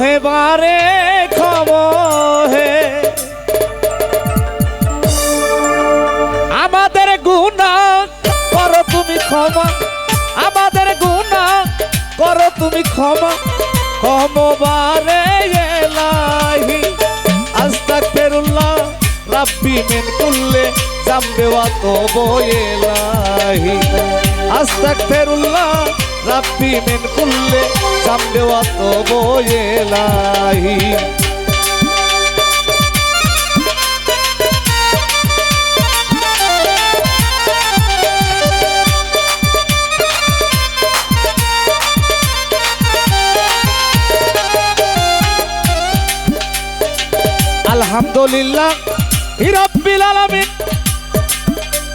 হে বারে, ক্ষম হে। আমাদের গুণা করো তুমি ক্ষমা। আমাদের গুণা করো তুমি ক্ষমা। ক্ষমবারে এলাহি। আস্তাক ফেরুল্লাহ রাব্বি মেন কুল্লে জামবে তো বয়েলাহি আস্তাক ফেরুল্লাহ রাব্বি মেন কুল্লে জামবে তো বয়েলাহি আলহামদুলিল্লাহ হিরব্বিল আলামিন।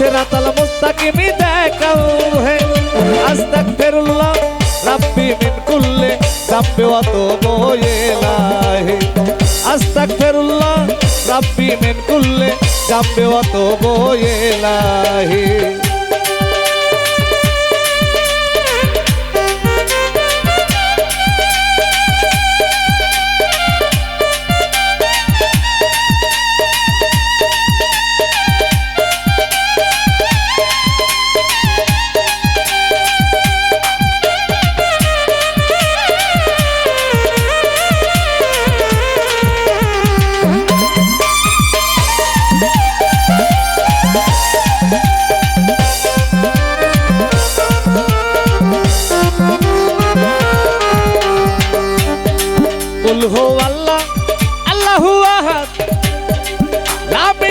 নাস্তাইন সিরাতাল মুস্তাকিম দেখাও হে। আস্তাগফিরুল্লাহ, রাব্বি মিন কুল্লি যামবি ওয়া তুবু ইলাইহি আস্তাগফিরুল্লাহ, রাব্বি মিন কুল্লি যামবি ওয়া তুবু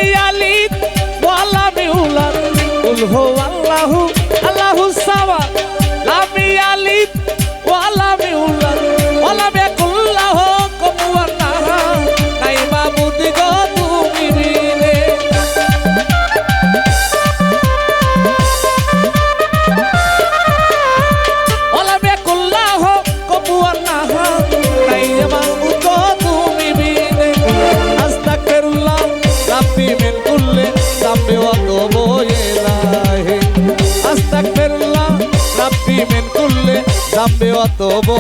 লাম ইয়ালিদ ওয়া লাম ইউলাদ কুল হো আল্লাহু আল্লাহু সামাদ লাম ইয়ালিদ ওয়া লাম ইউলাদ ওয়া লাম ইয়াকুল লাহু কুল্লি যামবি ওয়া তুবু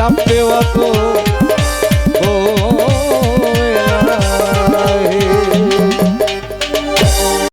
জানতে অত